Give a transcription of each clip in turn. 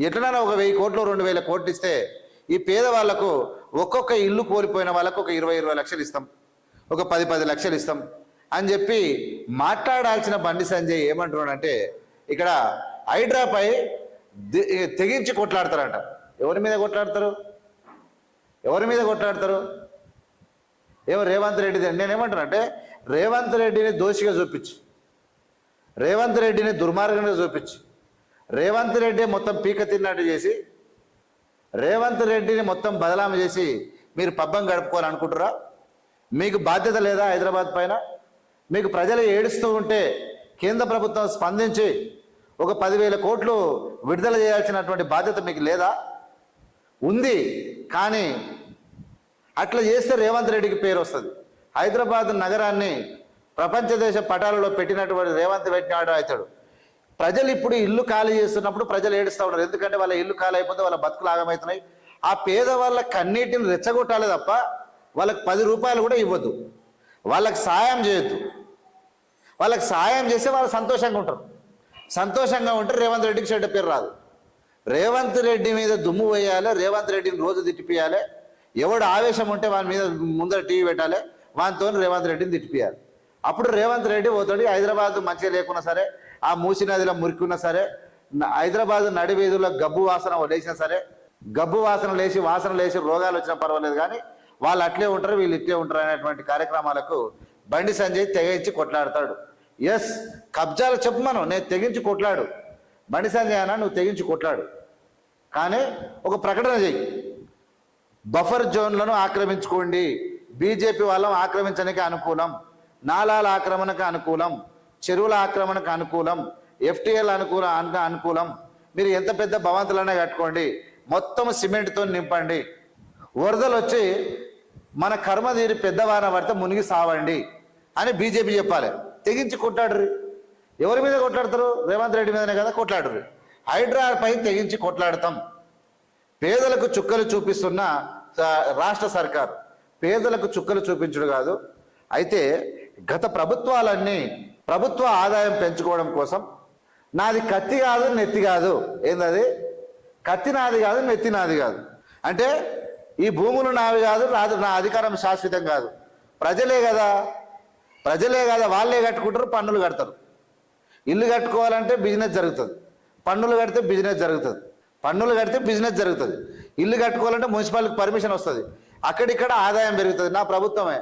ఎట్లనైనా ఒక వెయ్యి కోట్లు రెండు వేల కోట్లు ఇస్తే ఈ పేదవాళ్ళకు ఒక్కొక్క ఇల్లు కోల్పోయిన వాళ్ళకు ఒక ఇరవై ఇరవై లక్షలు ఇస్తాం. ఒక పది పది లక్షలు ఇస్తాం. అని చెప్పి మాట్లాడాల్సిన బండి సంజయ్ ఏమంటున్నాడంటే ఇక్కడ హైడ్రాపై తెగించి కొట్లాడతారంట. ఎవరి మీద కొట్లాడతారు? ఎవరి మీద కొట్లాడతారు? ఏమో రేవంత్ రెడ్డి నేనేమంటాను అంటే రేవంత్ రెడ్డిని దోషిగా చూపించి. రేవంత్ రెడ్డిని దుర్మార్గంగా చూపించి. రేవంత్ రెడ్డి మొత్తం పీక తిన్నట్టు చేసి రేవంత్ రెడ్డిని మొత్తం బదలాం చేసి మీరు పబ్బం గడుపుకోవాలనుకుంటారా? మీకు బాధ్యత లేదా హైదరాబాద్ పైన? మీకు ప్రజలు ఏడుస్తూ ఉంటే కేంద్ర ప్రభుత్వం స్పందించి ఒక పదివేల కోట్లు విడుదల చేయాల్సినటువంటి బాధ్యత మీకు లేదా? ఉంది కానీ అట్లా చేస్తే రేవంత్ రెడ్డికి పేరు వస్తుంది. హైదరాబాద్ నగరాన్ని ప్రపంచ దేశ పటాలలో పెట్టినటువంటి రేవంత్ పెట్టినాడు అవుతాడు. ప్రజలు ఇప్పుడు ఇల్లు ఖాళీ చేస్తున్నప్పుడు ప్రజలు ఏడుస్తూ ఉన్నారు. ఎందుకంటే వాళ్ళ ఇల్లు ఖాళీ అయిపోతే వాళ్ళ బతుకులు ఆగమవుతున్నాయి. ఆ పేదవాళ్ళ కన్నీటిని రెచ్చగొట్టాలి తప్ప వాళ్ళకి పది రూపాయలు కూడా ఇవ్వద్దు. వాళ్ళకి సాయం చేయొద్దు. వాళ్ళకి సాయం చేస్తే వాళ్ళు సంతోషంగా ఉంటారు. సంతోషంగా ఉంటే రేవంత్ రెడ్డికి చెడ్డ పేరు రాదు. రేవంత్ రెడ్డి మీద దుమ్ము వేయాలి రేవంత్ రెడ్డిని రోజు తిట్టిపియాలి. ఎవడు ఆవేశం ఉంటే వాని మీద ముందర టీవీ పెట్టాలి వానితో రేవంత్ రెడ్డిని తిట్టిపియాలి. అప్పుడు రేవంత్ రెడ్డి పోతాడు హైదరాబాద్ మంచిగా లేకున్నా సరే ఆ మూసి నదిలో మురికున్నా సరే హైదరాబాద్ నడివీధుల్లో గబ్బు వాసన లేచినా సరే గబ్బు వాసన లేచి వాసన లేచి రోగాలు వచ్చినా పర్వాలేదు కానీ వాళ్ళు అట్లే ఉంటారు వీళ్ళు ఇట్లే ఉంటారు అనేటువంటి కార్యక్రమాలకు బండి సంజయ్ తెగించి కొట్లాడతాడు. ఎస్ కబ్జాలు చెప్పు మనం నేను తెగించి కొట్లాడు. బండి సంజయ్ అన్న నువ్వు తెగించి కొట్లాడు. కానీ ఒక ప్రకటన చెయ్యి. బఫర్ జోన్లను ఆక్రమించుకోండి. బీజేపీ వాళ్ళం ఆక్రమించడానికి అనుకూలం. నాలాల ఆక్రమణకు అనుకూలం. చెరువుల ఆక్రమణకు అనుకూలం ఎఫ్టీఎల్ అనుకూల అనుకూలం. మీరు ఎంత పెద్ద భవంతులైనా కట్టుకోండి మొత్తం సిమెంట్తో నింపండి. వరదలు వచ్చి మన కర్మ తీరి పెద్దవాన పడితే మునిగి సావండి అని బీజేపీ చెప్పాలి. తెగించి కొట్లాడరు ఎవరి మీద కొట్లాడతారు? రేవంత్ రెడ్డి మీదనే కదా కొట్లాడరు హైడ్రాపై తెగించి కొట్లాడతాం. పేదలకు చుక్కలు చూపిస్తున్న రాష్ట్ర సర్కార్. పేదలకు చుక్కలు చూపించుడు కాదు. అయితే గత ప్రభుత్వాలన్నీ ప్రభుత్వ ఆదాయం పెంచుకోవడం కోసం నాది కత్తి కాదు నెత్తి కాదు. ఏందది? కత్తి నాది కాదు నెత్తి నాది కాదు. అంటే ఈ భూములు నావి కాదు రాదు నా అధికారం శాశ్వతం కాదు. ప్రజలే కదా. ప్రజలే కదా వాళ్ళే కట్టుకుంటారు పన్నులు కడతారు. ఇల్లు కట్టుకోవాలంటే బిజినెస్ జరుగుతుంది. పన్నులు కడితే బిజినెస్ జరుగుతుంది. పన్నులు కడితే బిజినెస్ జరుగుతుంది. ఇల్లు కట్టుకోవాలంటే మున్సిపాలిటీకి పర్మిషన్ వస్తుంది. అక్కడిక్కడ ఆదాయం పెరుగుతుంది. నా ప్రభుత్వమే.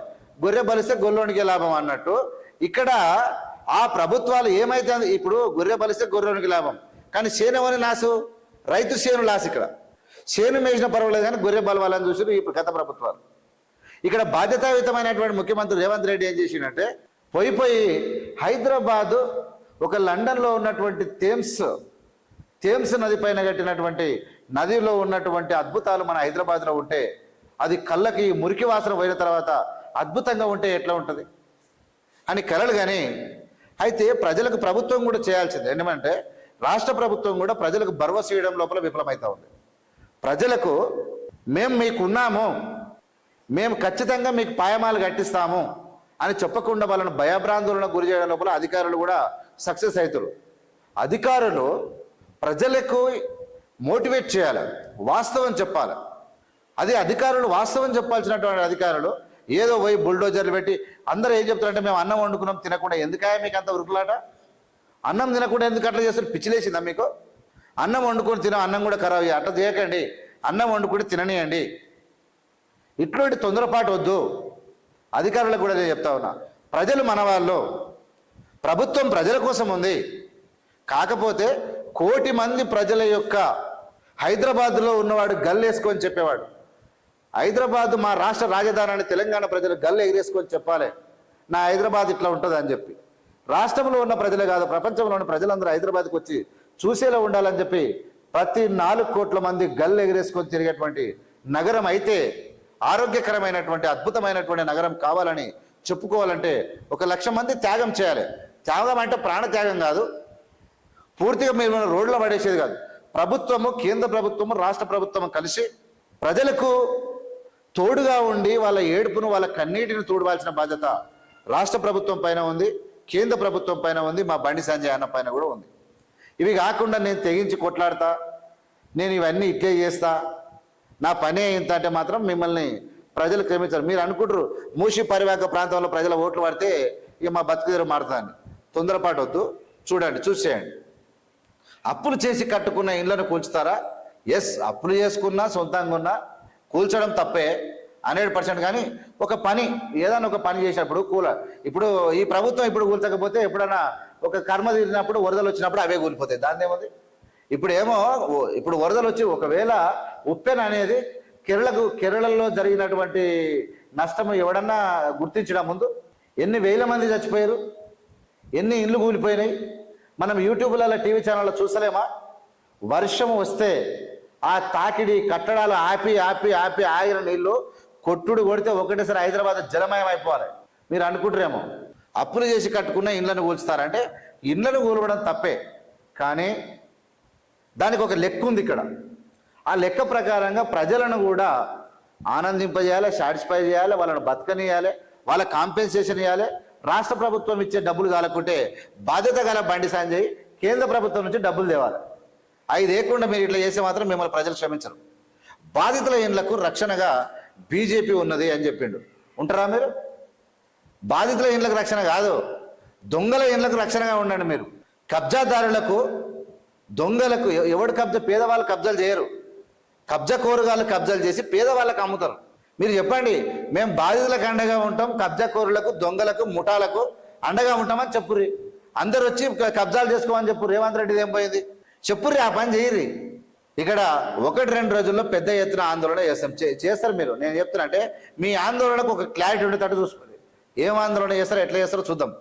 గొర్రె బలిస్తే గొర్రెనికి లాభం అన్నట్టు. ఇక్కడ ఆ ప్రభుత్వాలు ఏమైతే ఇప్పుడు గొర్రె బలిస్తే గొర్రెనికి లాభం. కానీ చేనవని నాసు రైతు చేను లాస్ ఇక్కడ. చేను మేసిన పర్వాలేదు కానీ గొర్రె బలవాలని చూసి ఇప్పుడు గత ప్రభుత్వాలు. ఇక్కడ బాధ్యతాయుతమైనటువంటి ముఖ్యమంత్రి రేవంత్ రెడ్డి ఏం చేసిండంటే పోయి పోయి హైదరాబాదు ఒక లండన్లో ఉన్నటువంటి థేమ్స్ థేమ్స్ నది పైన కట్టినటువంటి నదిలో ఉన్నటువంటి అద్భుతాలు మన హైదరాబాద్లో ఉంటే అది కళ్ళకి మురికి వాసన పోయిన తర్వాత అద్భుతంగా ఉంటే ఎట్లా ఉంటుంది? అని కలలు కానీ అయితే ప్రజలకు ప్రభుత్వం కూడా చేయాల్సింది. ఎందుకంటే రాష్ట్ర ప్రభుత్వం కూడా ప్రజలకు భరోసా చేయడం లోపల విఫలమవుతా ఉంది. ప్రజలకు మేము మీకున్నాము మేము ఖచ్చితంగా మీకు పాయమాలు కట్టిస్తాము అని చెప్పకుండా వాళ్ళని భయభ్రాంతులను గురి చేయడం లోపల అధికారులు కూడా సక్సెస్ అవుతారు అధికారులు ప్రజలకు మోటివేట్ చేయాలి వాస్తవం చెప్పాలి. అది అధికారులు వాస్తవం చెప్పాల్సినటువంటి అధికారులు ఏదో పోయి బుల్డోజర్లు పెట్టి అందరూ ఏం చెప్తారంటే మేము అన్నం వండుకున్నాం తినకుండా ఎందుకాయ మీకు అంత ఉరుకులాట? అన్నం తినకుండా ఎందుకు అట్లా చేస్తారు? పిచ్చిలేసిందా మీకు? అన్నం వండుకొని తిన అన్నం కూడా ఖరాబ్ చేయ అట్లా చేయకండి. అన్నం వండుకొని తిననీయండి. ఇట్లాంటి తొందరపాటు వద్దు. అధికారులకు కూడా నేను చెప్తా ఉన్నా. ప్రజలు మన వాళ్ళు. ప్రభుత్వం ప్రజల కోసం ఉంది. కాకపోతే కోటి మంది ప్రజల యొక్క హైదరాబాద్లో ఉన్నవాడు గల్లేసుకొని చెప్పేవాడు. హైదరాబాద్ మా రాష్ట్ర రాజధాని అని తెలంగాణ ప్రజలు గల్లు ఎగిరేసుకొని చెప్పాలి. నా హైదరాబాద్ ఇట్లా ఉంటుంది అని చెప్పి. రాష్ట్రంలో ఉన్న ప్రజలే కాదు ప్రపంచంలో ఉన్న ప్రజలందరూ హైదరాబాద్కి వచ్చి చూసేలా ఉండాలని చెప్పి ప్రతి నాలుగు కోట్ల మంది గల్లు ఎగిరేసుకొని తిరిగేటువంటి నగరం అయితే ఆరోగ్యకరమైనటువంటి అద్భుతమైనటువంటి నగరం కావాలని చెప్పుకోవాలంటే ఒక లక్ష మంది త్యాగం చేయాలి. త్యాగం అంటే ప్రాణ త్యాగం కాదు. పూర్తిగా మీరు మన రోడ్లో పడేసేది కాదు. ప్రభుత్వము కేంద్ర ప్రభుత్వము రాష్ట్ర ప్రభుత్వము కలిసి ప్రజలకు తోడుగా ఉండి వాళ్ళ ఏడుపును వాళ్ళ కన్నీటిని తోడవాల్సిన బాధ్యత రాష్ట్ర ప్రభుత్వం పైన ఉంది కేంద్ర ప్రభుత్వం పైన ఉంది మా బండి సంజయ్ అన్న పైన కూడా ఉంది. ఇవి కాకుండా నేను తెగించి కొట్లాడతా నేను ఇవన్నీ ఇట్లే చేస్తా నా పనే ఇంత అంటే మాత్రం మిమ్మల్ని ప్రజలు క్షమించరు. మీరు అనుకుంటారు మూసి పరివాహక ప్రాంతంలో ప్రజల ఓట్లు పడితే ఇక మా బతుకుదెరు మారుతాను తొందరపాటు వద్దు చూడండి చూసేయండి అప్పులు చేసి కట్టుకున్న ఇళ్ళను కూల్చుతారా? ఎస్ అప్పులు చేసుకున్నా సొంతంగా ఉన్నా కూల్చడం తప్పే హండ్రెడ్ పర్సెంట్ కానీ ఒక పని ఏదైనా ఒక పని చేసినప్పుడు కూల ఇప్పుడు ఈ ప్రభుత్వం ఇప్పుడు కూల్చకపోతే ఎప్పుడైనా ఒక కర్మ తీరినప్పుడు వరదలు వచ్చినప్పుడు అవే కూలిపోతాయి. దాని ఏముంది? ఇప్పుడు ఏమో ఇప్పుడు వరదలు వచ్చి ఒకవేళ ఉప్పెన అనేది కేరళకు కేరళలో జరిగినటువంటి నష్టం ఎవడన్నా గుర్తించడం ముందు ఎన్ని వేల మంది చచ్చిపోయారు? ఎన్ని ఇండ్లు కూలిపోయినాయి? మనం యూట్యూబ్లలో టీవీ ఛానల్లో చూసలేమా వర్షం వస్తే ఆ తాకిడి కట్టడాలు ఆపి ఆపి ఆపి ఆగిన నీళ్ళు కొట్టుడు కొడితే ఒకటేసారి హైదరాబాద్ జలమయం అయిపోవాలి మీరు అనుకుంటారేమో. అప్పులు చేసి కట్టుకున్న ఇండ్లను కూల్చుతారంటే ఇండ్లను కూలవడం తప్పే. కానీ దానికి ఒక లెక్క ఉంది ఇక్కడ. ఆ లెక్క ప్రకారంగా ప్రజలను కూడా ఆనందింపజేయాలి సాటిస్ఫై చేయాలి వాళ్ళని బతకనియాలి వాళ్ళ కాంపెన్సేషన్ ఇవ్వాలి రాష్ట్ర ప్రభుత్వం ఇచ్చే డబ్బులు కాలకుంటే బాధ్యత గల బండి సంజయ్ కేంద్ర ప్రభుత్వం నుంచి డబ్బులు తేవాలి. అవి లేకుండా మీరు ఇట్లా చేస్తే మాత్రం మిమ్మల్ని ప్రజలు క్షమించరు. బాధితుల ఇండ్లకు రక్షణగా బీజేపీ ఉన్నది అని చెప్పిండు. ఉంటారా మీరు? బాధితుల ఇండ్లకు రక్షణ కాదు దొంగల ఇండ్లకు రక్షణగా ఉండండి మీరు. కబ్జాదారులకు దొంగలకు ఎవడు కబ్జా పేదవాళ్ళు కబ్జాలు చేయరు. కబ్జా కోరుగాళ్ళు కబ్జాలు చేసి పేదవాళ్ళకు అమ్ముతారు. మీరు చెప్పండి మేము బాధితులకు అండగా ఉంటాం కబ్జా కోరులకు దొంగలకు ముఠాలకు అండగా ఉంటామని చెప్పుర్రి. అందరు వచ్చి కబ్జాలు చేసుకోమని చెప్పు రేవంత్ రెడ్డిది ఏం పోయింది? చెప్పుర్రి ఆ పని చేయరి ఇక్కడ ఒకటి రెండు రోజుల్లో పెద్ద ఎత్తున ఆందోళన చేస్తాం. చే- చేస్తారు మీరు. నేను చెప్తున్నా అంటే మీ ఆందోళనకు ఒక క్లారిటీ ఉండేటట్టు చూసుకోండి. ఏం ఆందోళన చేస్తారో ఎట్లా చేస్తారో చూద్దాం.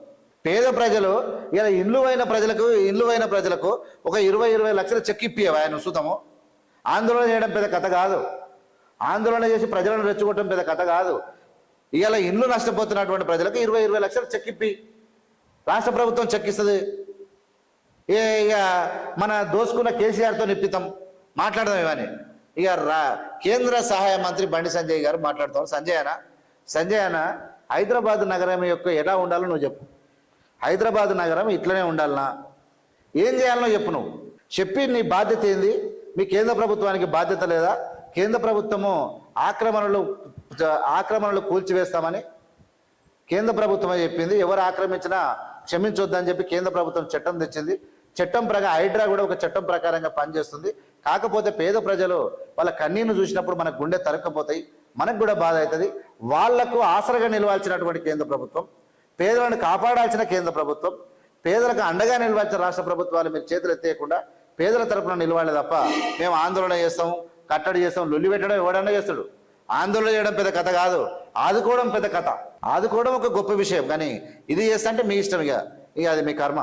పేద ప్రజలు ఇలా ఇల్లు అయిన ప్రజలకు ఇల్లు అయిన ప్రజలకు ఒక ఇరవై ఇరవై లక్షల చెక్ ఇప్పియవా ఆయన చూద్దాము ఆందోళన చేయడం పెద్ద కథ కాదు. ఆందోళన చేసి ప్రజలను రెచ్చగొట్టడం పెద్ద కథ కాదు. ఇలా ఇల్లు నష్టపోతున్నటువంటి ప్రజలకు ఇరవై ఇరవై లక్షలు చెక్ ఇప్పి. రాష్ట్ర ప్రభుత్వం చెక్ ఇస్తుంది. ఏ ఇక మన దోసుకున్న కేసీఆర్తో నిప్పితాం మాట్లాడదాం ఇవన్నీ ఇక రా కేంద్ర సహాయ మంత్రి బండి సంజయ్ గారు మాట్లాడతాం సంజయ్ అన్న సంజయ్ అన్న హైదరాబాద్ నగరం యొక్క ఎలా ఉండాలో నువ్వు చెప్పు. హైదరాబాద్ నగరం ఇట్లనే ఉండాలనా? ఏం చేయాలనో చెప్పు నువ్వు. చెప్పి నీ బాధ్యత ఏంది? మీ కేంద్ర ప్రభుత్వానికి బాధ్యత లేదా? కేంద్ర ప్రభుత్వము ఆక్రమణలు ఆక్రమణలు కూల్చివేస్తామని కేంద్ర ప్రభుత్వం చెప్పింది. ఎవరు ఆక్రమించినా క్షమించొద్దని చెప్పి కేంద్ర ప్రభుత్వం చట్టం తెచ్చింది. చట్టం ప్రకారం హైడ్రా కూడా ఒక చట్టం ప్రకారంగా పనిచేస్తుంది. కాకపోతే పేద ప్రజలు వాళ్ళ కన్నీను చూసినప్పుడు మన గుండె తరక్కపోతాయి. మనకు కూడా బాధ అవుతుంది. వాళ్ళకు ఆసరగా నిలవాల్సినటువంటి కేంద్ర ప్రభుత్వం పేదలను కాపాడాల్సిన కేంద్ర ప్రభుత్వం పేదలకు అండగా నిలవాల్సిన రాష్ట్ర ప్రభుత్వాలు మీరు చేతులు ఎత్తేయకుండా పేదల తరపున నిలవాలి తప్ప మేము ఆందోళన చేస్తాం కట్టడి చేస్తాం లొల్లి పెట్టడం ఎవడన్నా చేస్తాడు. ఆందోళన చేయడం పెద్ద కథ కాదు. ఆదుకోవడం పెద్ద కథ. ఆదుకోవడం ఒక గొప్ప విషయం. కానీ ఇది చేస్తా అంటే మీ ఇష్టం ఇక. ఇక అది మీ కర్మ.